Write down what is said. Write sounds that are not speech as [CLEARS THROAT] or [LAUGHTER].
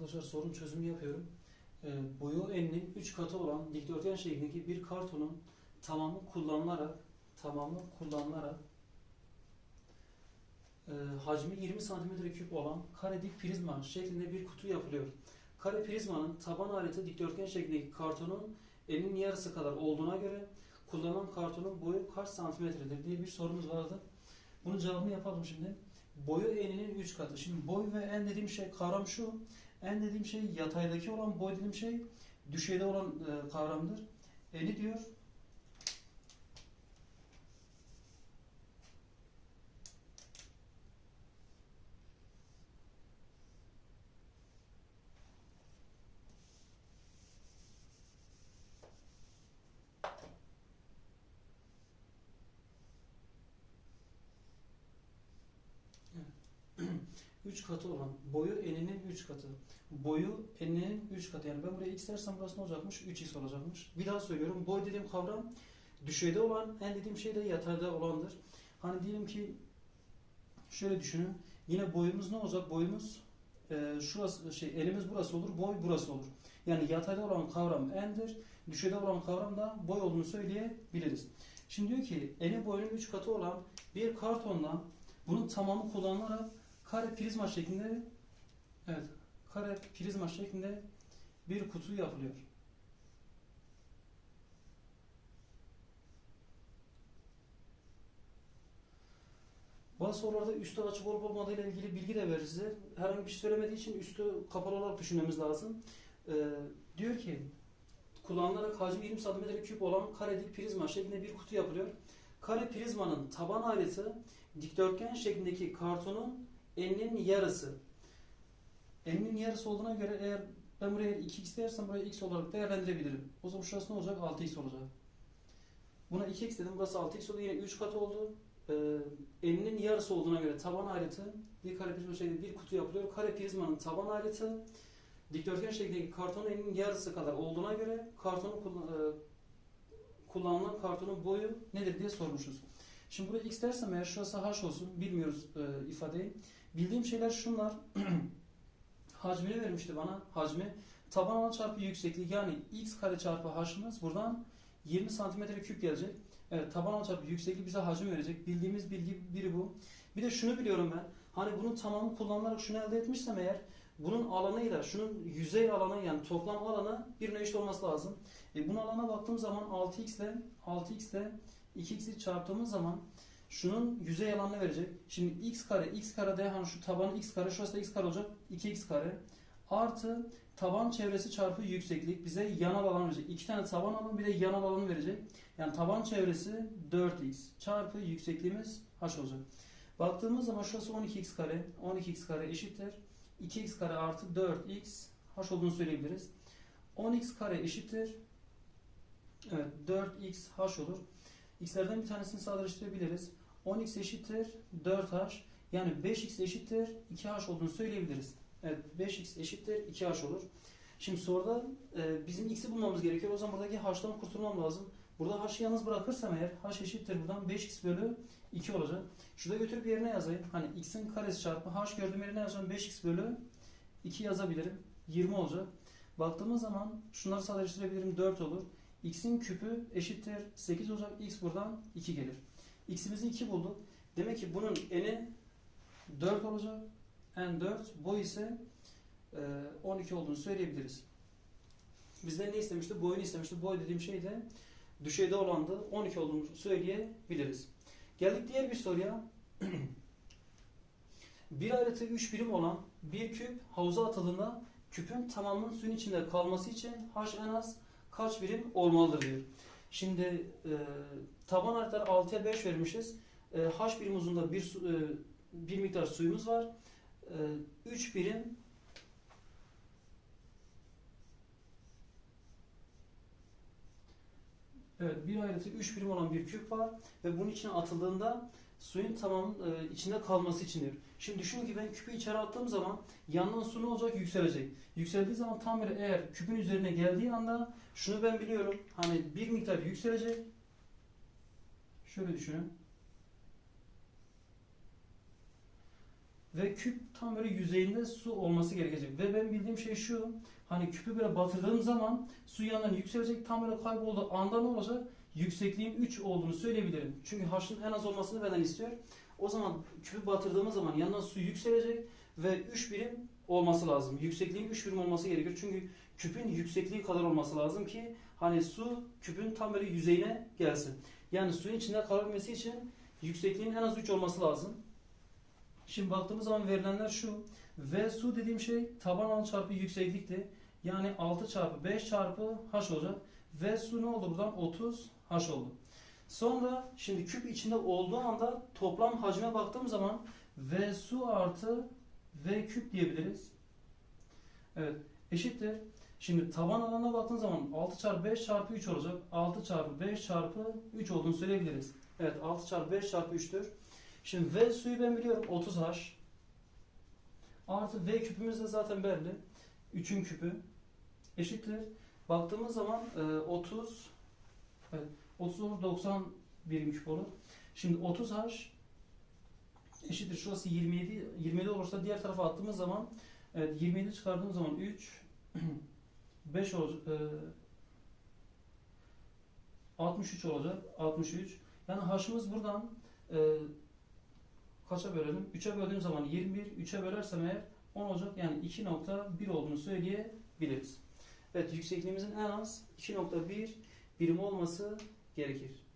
Arkadaşlar sorun çözümü yapıyorum. Ee, boyu eninin 3 katı olan dikdörtgen şeklindeki bir kartonun tamamı kullanılarak tamamı kullanılarak e, hacmi 20 cm küp olan kare dik prizma şeklinde bir kutu yapılıyor. Kare prizmanın taban aleti dikdörtgen şeklindeki kartonun eninin yarısı kadar olduğuna göre kullanılan kartonun boyu kaç santimetredir diye bir sorumuz vardı. Bunun cevabını yapalım şimdi. Boyu eninin 3 katı. Şimdi boy ve en dediğim şey kavram şu. En dediğim şey yataydaki olan, boy dediğim şey düşeyde olan e, kavramdır. Eni diyor. Üç katı olan boyu eninin 3 katı. Boyu eninin 3 katı. Yani ben buraya x dersem burası ne olacakmış? 3x olacakmış. Bir daha söylüyorum. Boy dediğim kavram düşeyde olan, en dediğim şey de yatayda olandır. Hani diyelim ki şöyle düşünün. Yine boyumuz ne olacak? Boyumuz e, şurası şey elimiz burası olur, boy burası olur. Yani yatayda olan kavram endir, düşeyde olan kavram da boy olduğunu söyleyebiliriz. Şimdi diyor ki eni boyunun 3 katı olan bir kartondan bunun tamamı kullanılarak kare prizma şeklinde evet kare prizma şeklinde bir kutu yapılıyor. Bazı sorularda üstü açık olup olmadığı ile ilgili bilgi de verir size. Herhangi bir şey söylemediği için üstü kapalı olarak düşünmemiz lazım. Ee, diyor ki kullanılarak hacmi 20 cm küp olan kare dik prizma şeklinde bir kutu yapılıyor. Kare prizmanın taban aleti dikdörtgen şeklindeki kartonun eninin yarısı. Eninin yarısı olduğuna göre eğer ben buraya 2x dersem buraya x olarak değerlendirebilirim. O zaman şurası ne olacak? 6x olacak. Buna 2x dedim. Burası 6x oldu. Yine 3 katı oldu. Ee, eninin yarısı olduğuna göre taban aleti bir kare prizma şeklinde bir kutu yapılıyor. Kare prizmanın taban aleti dikdörtgen şeklindeki kartonun eninin yarısı kadar olduğuna göre kartonun kullan- e, kullanılan kartonun boyu nedir diye sormuşuz. Şimdi buraya x dersem eğer şurası h olsun bilmiyoruz e, ifadeyi. Bildiğim şeyler şunlar. [CLEARS THROAT] Hacmini vermişti bana. Hacmi taban alan çarpı yükseklik yani x kare çarpı h'ımız buradan 20 santimetre küp gelecek. Evet taban alan çarpı yükseklik bize hacim verecek. Bildiğimiz bilgi biri bu. Bir de şunu biliyorum ben. Hani bunun tamamı kullanılarak şunu elde etmişsem eğer bunun alanıyla şunun yüzey alanı yani toplam alanı birbirine eşit olması lazım. E, bunun alana baktığım zaman 6x ile 6x ile 2x'i çarptığımız zaman şunun yüzey alanını verecek. Şimdi x kare, x kare de hani şu tabanı x kare, şurası da x kare olacak. 2x kare artı taban çevresi çarpı yükseklik bize yanal alan verecek. İki tane taban alanı bir de yanal alanı verecek. Yani taban çevresi 4x çarpı yüksekliğimiz h olacak. Baktığımız zaman şurası 12x kare, 12x kare eşittir. 2x kare artı 4x h olduğunu söyleyebiliriz. 10x kare eşittir. Evet 4x h olur. X'lerden bir tanesini sadeleştirebiliriz. 10x eşittir 4h. Yani 5x eşittir 2h olduğunu söyleyebiliriz. Evet 5x eşittir 2h olur. Şimdi soruda e, bizim x'i bulmamız gerekiyor. O zaman buradaki h'tan kurtulmam lazım. Burada h'ı yalnız bırakırsam eğer h eşittir buradan 5x bölü 2 olacak. Şurada götürüp yerine yazayım. Hani x'in karesi çarpı h gördüğüm yerine yazacağım 5x bölü 2 yazabilirim. 20 olacak. Baktığımız zaman şunları sadeleştirebilirim 4 olur. x'in küpü eşittir 8 olacak. x buradan 2 gelir. X'imizi 2 bulduk. Demek ki bunun eni 4 olacak. n 4. Boy ise e, 12 olduğunu söyleyebiliriz. Bizden ne istemişti? Boyunu istemişti. Boy dediğim şey de düşeyde olandı. 12 olduğunu söyleyebiliriz. Geldik diğer bir soruya. [CLEARS THROAT] bir ayrıtı 3 birim olan bir küp havuza atıldığında küpün tamamının suyun içinde kalması için h en az kaç birim olmalıdır diyor. Şimdi e, taban haritalar 6'ya 5 vermişiz. E, h birim uzunluğunda bir, e, bir miktar suyumuz var. E, 3 birim Evet, bir ayrıtı 3 birim olan bir küp var ve bunun içine atıldığında suyun tamam e, içinde kalması içindir. Şimdi düşünün ki ben küpü içeri attığım zaman yandan su ne olacak? Yükselecek. Yükseldiği zaman tam bir eğer küpün üzerine geldiği anda şunu ben biliyorum. Hani bir miktar yükselecek. Şöyle düşünün. ve küp tam böyle yüzeyinde su olması gerekecek. Ve ben bildiğim şey şu. Hani küpü böyle batırdığım zaman su yandan yükselecek. Tam böyle kaybolduğu anda ne olacak? Yüksekliğin 3 olduğunu söyleyebilirim. Çünkü haşın en az olmasını benden istiyor. O zaman küpü batırdığımız zaman yandan su yükselecek ve 3 birim olması lazım. Yüksekliğin 3 birim olması gerekiyor. Çünkü küpün yüksekliği kadar olması lazım ki hani su küpün tam böyle yüzeyine gelsin. Yani suyun içinde kalabilmesi için yüksekliğin en az 3 olması lazım. Şimdi baktığımız zaman verilenler şu. V su dediğim şey taban alan çarpı yükseklikti. Yani 6 çarpı 5 çarpı h olacak. V su ne oldu buradan? 30 h oldu. Sonra şimdi küp içinde olduğu anda toplam hacme baktığım zaman V su artı V küp diyebiliriz. Evet eşittir. Şimdi taban alanına baktığın zaman 6 çarpı 5 çarpı 3 olacak. 6 çarpı 5 çarpı 3 olduğunu söyleyebiliriz. Evet 6 çarpı 5 çarpı 3'tür. Şimdi V suyu ben biliyorum 30H. Artı V küpümüz de zaten belli. 3'ün küpü eşittir. Baktığımız zaman e, 30 evet, 30 olur 90 birim küp. Şimdi 30H eşittir. Şurası 27 27 olursa diğer tarafa attığımız zaman evet 27 çıkardığımız zaman 3 5 [CLEARS THROAT] olacak. E, 63 olacak. 63. Yani h'ımız buradan e, kaça bölelim? 3'e böldüğüm zaman 21, 3'e bölersem eğer 10 olacak. Yani 2.1 olduğunu söyleyebiliriz. Evet yüksekliğimizin en az 2.1 birim olması gerekir.